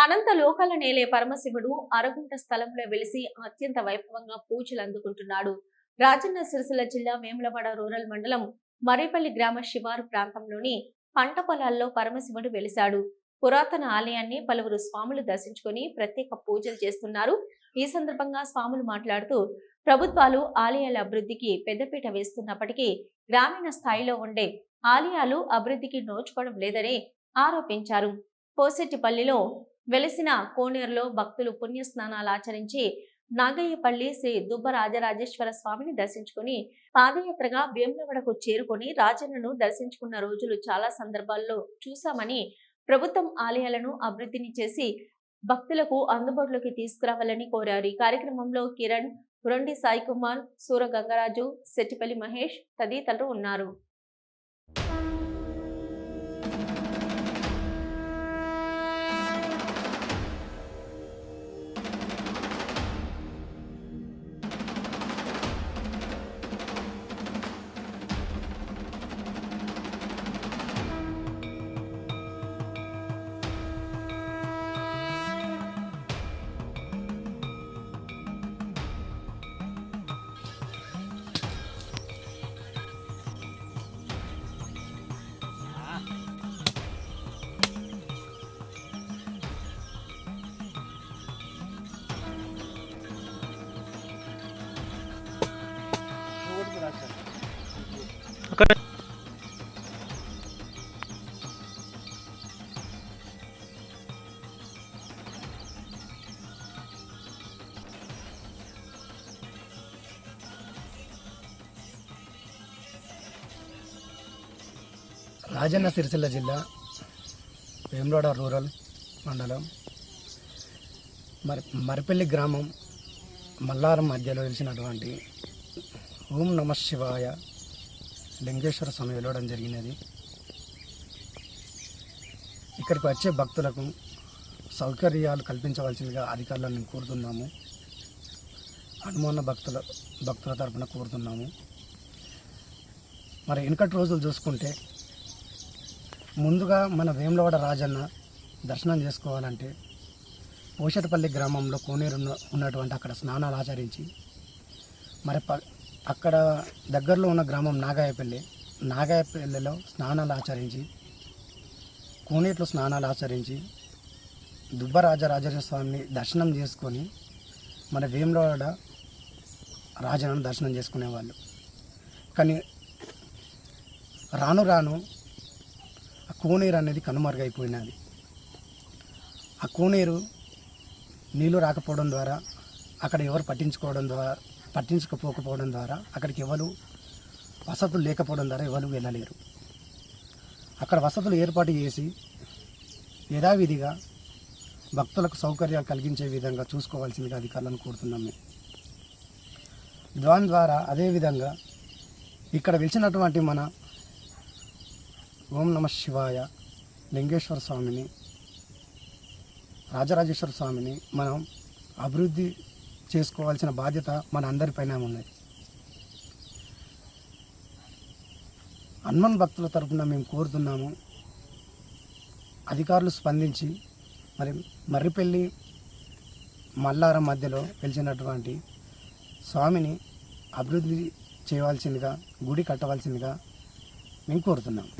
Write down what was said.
అనంత లోకాల నేలే పరమశివుడు అరగుంట స్థలంలో వెలిసి అత్యంత వైభవంగా పూజలు అందుకుంటున్నాడు. రాజన్న సిరిసిల్ల జిల్లా వేములవాడ రూరల్ మండలం మర్రిపల్లి గ్రామ శివారు ప్రాంతంలోని పంట పొలాల్లో పరమశివుడు వెలిశాడు. పురాతన ఆలయాన్ని పలువురు స్వాములు దర్శించుకొని ప్రత్యేక పూజలు చేస్తున్నారు. ఈ సందర్భంగా స్వాములు మాట్లాడుతూ ప్రభుత్వాలు ఆలయాల అభివృద్ధికి పెద్దపీట వేస్తున్నప్పటికీ గ్రామీణ స్థాయిలో ఉండే ఆలయాలు అభివృద్ధికి నోచుకోవడం లేదని ఆరోపించారు. పోసెట్టిపల్లిలో వెలిసిన కోనేరులో భక్తులు పుణ్యస్నానాలు ఆచరించి నాగయ్యపల్లి శ్రీ దుబ్బ రాజరాజేశ్వర స్వామిని దర్శించుకుని పాదయాత్రగా వేములవాడకు చేరుకొని రాజన్నను దర్శించుకున్న రోజులు చాలా సందర్భాల్లో చూశామని ప్రభుత్వం ఆలయాలను అభివృద్ధిని చేసి భక్తులకు అందుబాటులోకి తీసుకురావాలని కోరారు. ఈ కార్యక్రమంలో కిరణ్ పురండి సాయి కుమార్ సూర గంగరాజు సెట్టిపల్లి మహేష్ తదితరులు ఉన్నారు. రాజన్న సిరిసిల్ల జిల్లా వేములవాడ రూరల్ మండలం. మరి మరిపల్లి గ్రామం మల్లారం మధ్యలో వెలిసినటువంటి ఓం నమ శివాయ లింగేశ్వర స్వామి వెలవడం జరిగినది. ఇక్కడికి వచ్చే భక్తులకు సౌకర్యాలు కల్పించవలసిందిగా అధికారులను మేము కోరుతున్నాము. హనుమాన భక్తుల భక్తుల తరపున కోరుతున్నాము. మరి వెనుకటి రోజులు చూసుకుంటే ముందుగా మన వేములవాడ రాజన్న దర్శనం చేసుకోవాలంటే పోషటపల్లి గ్రామంలో కోనేరు ఉన్నటువంటి అక్కడ స్నానాలు ఆచరించి మరి ప అక్కడ దగ్గరలో ఉన్న గ్రామం నాగాయపల్లి. నాగాయపల్లిలో స్నానాలు ఆచరించి కోనేట్లో స్నానాలు ఆచరించి దుబ్బరాజరాజేశ్వర స్వామిని దర్శనం చేసుకొని మన వేములవాడ రాజాను దర్శనం చేసుకునేవాళ్ళు. కానీ రాను రాను ఆ కోనేరు అనేది కనుమరుగైపోయినది. ఆ కోనేరు నీళ్ళు రాకపోవడం ద్వారా అక్కడ ఎవరు పట్టించుకోవడం ద్వారా పట్టించుకోకపోవడం ద్వారా అక్కడికి ఎవరు వసతులు లేకపోవడం ద్వారా ఎవరు వెళ్ళలేరు. అక్కడ వసతులు ఏర్పాటు చేసి యథావిధిగా భక్తులకు సౌకర్యాలు కలిగించే విధంగా చూసుకోవాల్సిందిగా అధికారులను కోరుతున్నాం మేము. దాని ద్వారా అదేవిధంగా ఇక్కడ వెలిచినటువంటి మన ఓం నమ శివాయ లింగేశ్వర స్వామిని రాజరాజేశ్వర స్వామిని మనం అభివృద్ధి చేసుకోవాల్సిన బాధ్యత మన అందరిపైన ఉన్నది. హనుమాన్ భక్తుల తరపున మేము కోరుతున్నాము అధికారులు స్పందించి మరి మర్రిపల్లి మల్లారం మధ్యలో వెలిచినటువంటి స్వామిని అభివృద్ధి చేయవలసిందిగా గుడి కట్టవలసిందిగా మేము కోరుతున్నాం